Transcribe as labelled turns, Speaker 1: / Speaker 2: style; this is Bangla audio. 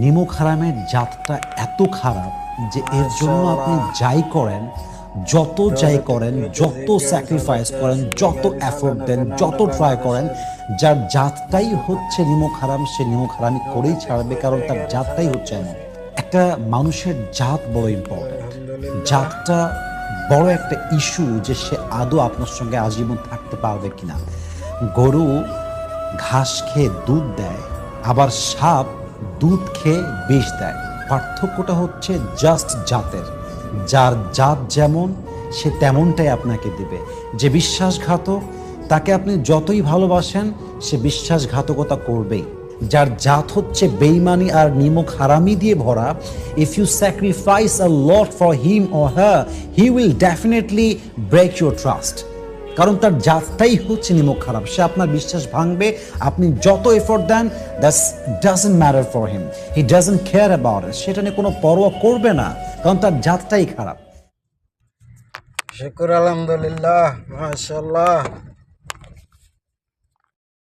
Speaker 1: নিমক হারামের জাতটা এত খারাপ যে এর জন্য আপনি যাই করেন, যত যাই করেন, যত স্যাক্রিফাইস করেন, যত এফোর্ট দেন, যত ট্রাই করেন, যার জাতটাই হচ্ছে নিমক হারাম সে নিমক হারামি করেই ছাড়বে, কারণ তার জাতটাই হচ্ছে এমন। একটা মানুষের জাত বড় ইম্পর্টেন্ট জাতটা বড় একটা ইস্যু যে সে আদৌ আপনার সঙ্গে আজীবন থাকতে পারবে কিনা। গরু ঘাস খেয়ে দুধ দেয়, আবার সাপ দুধ খেয়ে বিষ দেয়। পার্থক্যটা হচ্ছে জাস্ট জাতের। যার জাত যেমন, সে তেমনটাই আপনাকে দিবে। যে বিশ্বাসঘাতক, তাকে আপনি যতই ভালোবাসেন, সে বিশ্বাসঘাতকতা করবেই। যার জাত হচ্ছে বেইমানি আর নিমক হারামি দিয়ে ভরা if you sacrifice a lot for him or her he will definitely break your trust কারণ তার জাতটাই হচ্ছে নিমক খারাপ। সে আপনার বিশ্বাস ভাঙবে, আপনি যত effort then that's doesn't matter for him he doesn't care about সেটা নিয়ে কোনো পরোয়া করবে না, কারণ তার জাতটাই খারাপ।
Speaker 2: শুকুর, আলহামদুলিল্লাহ মাশাল্লাহ